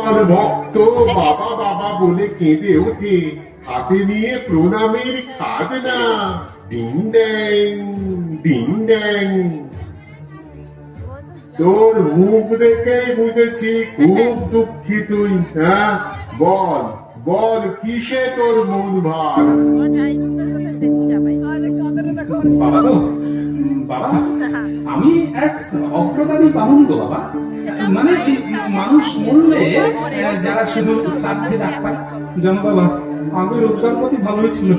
আর ভক্ত বাবা বাবা বলে কেঁদে ওঠে হাতে নিয়ে প্রণামের খাজনা ডিং ড্যাং ডিং ড্যাং তোর মুখ দেখেই বুঝেছি খুব দুঃখী তুই হ্যাঁ বল বল কিসে তোর মন ভার বাবা বাবা আমি এক অগ্রগামী বামুন গো বাবা। মানে মানুষ মরলে যারা শুধু শ্রাদ্ধে ডাক পায় জানো বাবা আগে রোজগার পাতি ভালোই ছিল।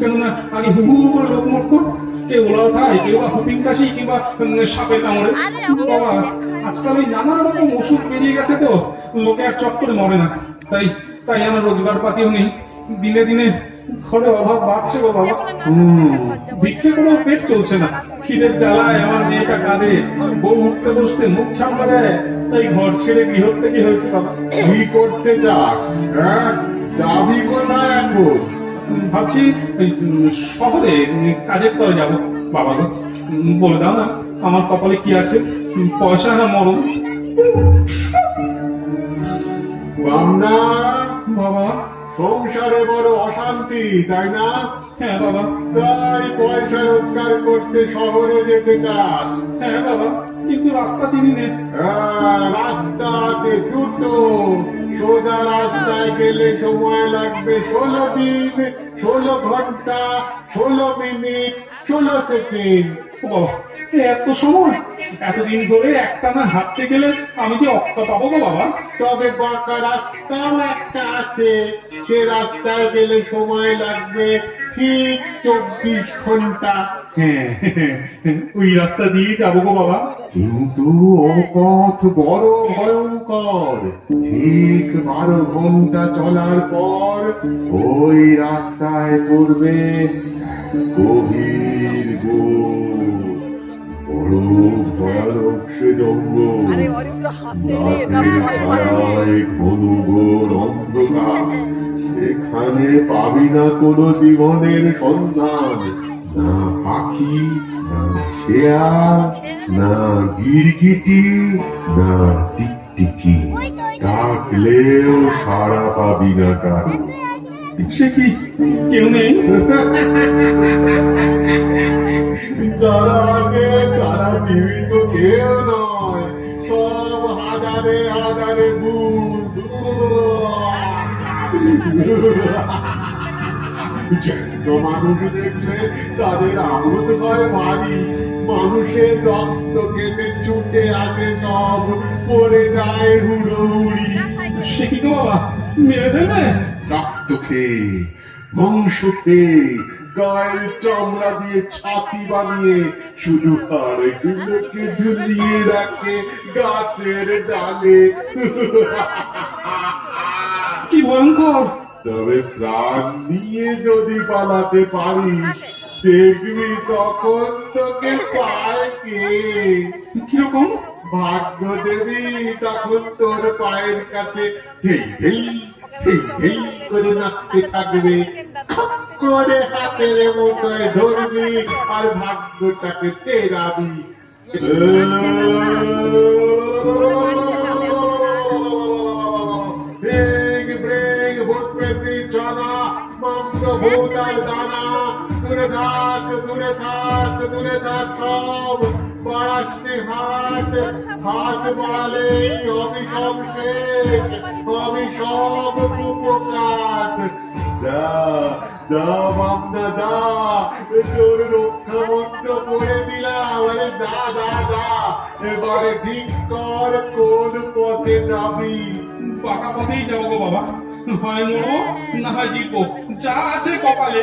কেননা আগে হু হু করে লোক মরতো কেউ ওলা ওঠায় কেউ বা হুপিং কাশি কিংবা সাপে কামড়ে। বাবা আজকাল এই নানা রকম ওষুধ বেরিয়ে গেছে তো লোকে আর চট করে মরে না। তাই তাই আমার রোজগার পাতিও নেই। দিনে দিনে ঘরে অভাব বাড়ছে গো বাবা ভিক্ষে করেও পেট চলছে না। খিদের জ্বালায় আমার মেয়েটা কাঁদে। বউ উঠতে বসতে মুখ ছামড়া দেয়। তাই ঘর ছেড়ে গৃহত্যাগী হয়েছে বাবা? কি করতে চাস হ্যাঁ? যাবি কোথায় এখন ভাবছি শহরে কাজের তরে যাব। বাবা গো বলে দাও না আমার কপালে কি আছে? পয়সা না মরণ? বাবা সংসারে বড় অশান্তি তাই না? হ্যাঁ বাবা। তাই পয়সা রোজগার করতে শহরে যেতে চাস। হ্যাঁ বাবা। কিন্তু রাস্তা চিনি নে। হ্যাঁ, রাস্তা আছে দুটো। সোজা রাস্তায় গেলে সময় লাগবে ষোলো দিন ষোলো ঘণ্টা ষোলো মিনিট। ষোলো সেকেন্ড ও এত সময়? এতদিন ধরে একটানা হাঁটতে গেলে আমি যে অক্কা পাবো গো বাবা। তবে বাঁকা রাস্তাও একটা আছে। সে রাস্তায় গেলে সময় লাগবে ঠিক চব্বিশ ঘণ্টা। হ্যাঁ ওই রাস্তা দিয়ে যাব গো বাবা। কিন্তু ও পথ বড় ভয়ঙ্কর। ঠিক বারো ঘণ্টা চলার পর ওই রাস্তায় পড়বে গভীর বড় ভয়ানক সে জঙ্গল অন্ধকার। এখানে পাবি না কোনো জীবনের সন্ধান। না পাখি না শেয়াল না গিরগিটি না টিকটিকি। ডাকলেও সাড়া পাবি না কারও। সে কি? কেউ নেই? জীবিত কেউ নয়। সব হাজারে হাজারে জ্যান্ত মানুষ দেখলে তাদের আমোদ হয় ভারী। মানুষের রক্ত খেতে ছুটে আসে সব পড়ে যায় হুড়োহুড়ি। সে কি বাবা? মেরে ফেলবে রক্ত খেয়ে মাংস খেয়ে গায়ের চামড়া দিয়ে ছাতি বানিয়ে শুধু হাড়গুলোকে ঝুলিয়ে রাখে গাছের ডালে। কি ভয়ঙ্কর। তবে প্রাণ নিয়ে যদি পালাতে পারিস দেখবি তখন তোকে পায় কে? কীরকম? ভাগ্য দেবী তখন তোর পায়ের কাছে হেই করে নাচতে থাকবে করে হাতের মুঠোয় ধরবি আর ভাগ্যটাকে তেরাবি দূরে থাক দূরে থাক দূরে থাক সব বাড়াসনি হাত হাত বাড়ালেই অভিশব শেষ কর কোন পথে যাবি পাকা পথেই যাব গো বাবা। হয় না হয় জিতবো। যা আছে কপালে।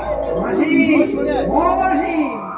Marginho! Ô Marginho!